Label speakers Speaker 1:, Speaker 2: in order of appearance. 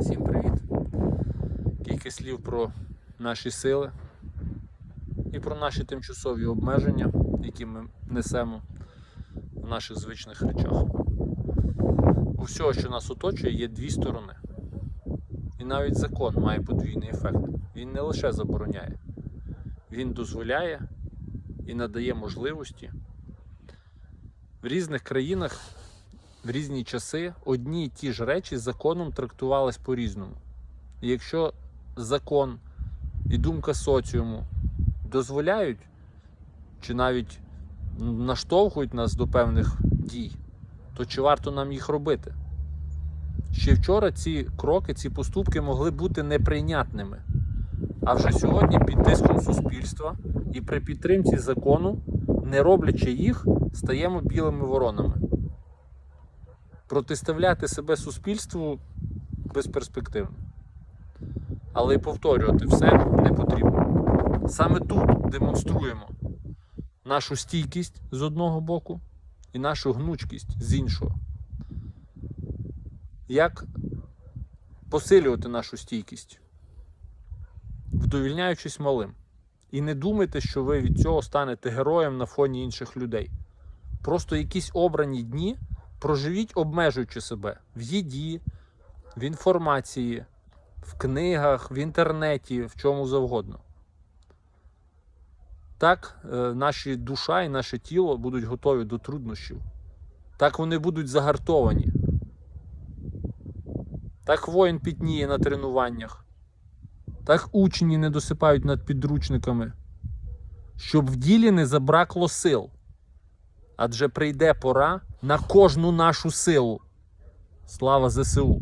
Speaker 1: Всім привіт! Кілька слів про наші сили і про наші тимчасові обмеження, які ми несемо в наших звичних речах. У всього, що нас оточує, є дві сторони. І навіть закон має подвійний ефект. Він не лише забороняє, він дозволяє і надає можливості. В різних країнах в різні часи одні й ті ж речі законом трактувались по-різному. І якщо закон і думка соціуму дозволяють чи навіть наштовхують нас до певних дій, то чи варто нам їх робити? Ще вчора ці кроки, ці поступки могли бути неприйнятними. А вже сьогодні під тиском суспільства і при підтримці закону, не роблячи їх, стаємо білими воронами протиставляти себе суспільству безперспективно. Але й повторювати все не потрібно. Саме тут демонструємо нашу стійкість з одного боку і нашу гнучкість з іншого. Як посилювати нашу стійкість, вдовільняючись малим. І не думайте, що ви від цього станете героєм на фоні інших людей. Просто якісь обрані дні проживіть, обмежуючи себе в їді, в інформації, в книгах, в інтернеті, в чому завгодно. Так, е, наші душа і наше тіло будуть готові до труднощів. Так вони будуть загартовані. Так воїн пітніє на тренуваннях. Так учні не досипають над підручниками, щоб в ділі не забракло сил. Адже прийде пора на кожну нашу силу. Слава ЗСУ!